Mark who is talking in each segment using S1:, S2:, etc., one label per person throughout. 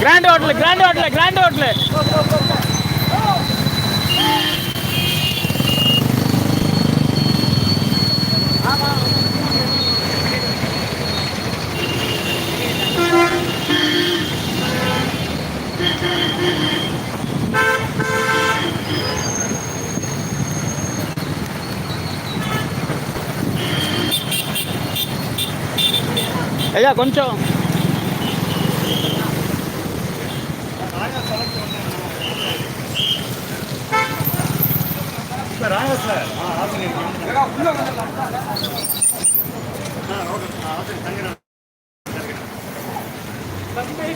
S1: grand hotel grand hotel grand hotel ஐயா கொஞ்சம்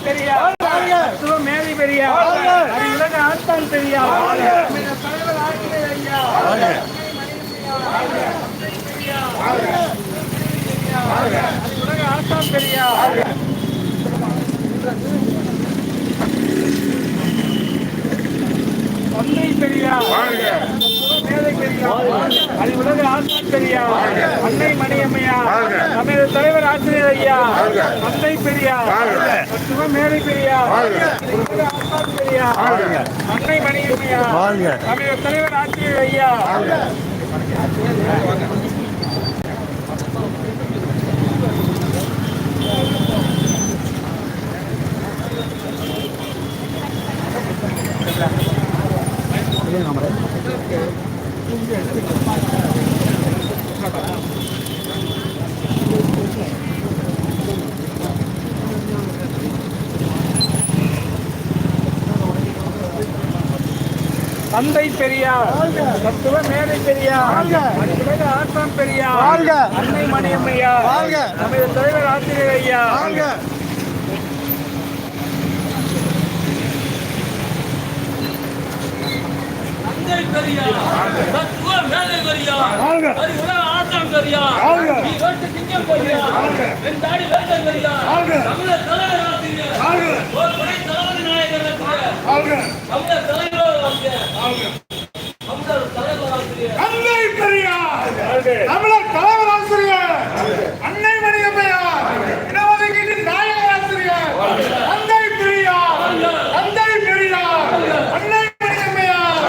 S1: பெரியார். மேதை பெரியார். அறிவுலக ஆஸ்தான் பெரியார். தலைவர் ஐயா அறிவுலக ஆஸ்தான் பெரியார் தந்தை பெரியார் அறிவுலக ஆஸ்தான் பெரியார் அன்னை மணியம்மையார் தமிழக தலைவர் ஆசிரியர் ஐயா தத்துவ மேதை பெரியார் அறிவுலக ஆஸ்தான் பெரியார் அன்னை மணியம்மையார் தமிழக தலைவர் ஆசிரியர் ஐயா. தந்தை பெரியார் தத்துவ மேதை பெரியார் ஆசான் பெரியார் அன்னை மணியம்மையார் நமது தலைவர் ஆசிரியர் ஐயா.
S2: தந்தை பெரியார் தத்துவ மேதை பெரியார் அறிவுரை ஆட்டம் பெரியார் நீ வேட்டு சிங்கம் பெரியார் என் தாடி வேட்டை பெரியார் தமிழர் தலைவர் ஆசிரியர் ஒரு நாயகர் தமிழர் தலைவர் ஆசிரியர் தமிழர் தலைவர் ஆசிரியர்
S3: தந்தை பெரியார் தமிழர் தலைவர் ஆசிரியர் அன்னை மணியம்மையார் இடஒதுக்கீட்டின் நாயகர் ஆசிரியர் தந்தை பெரியார் தந்தை பெரியார் அன்னை மணியம்மையார்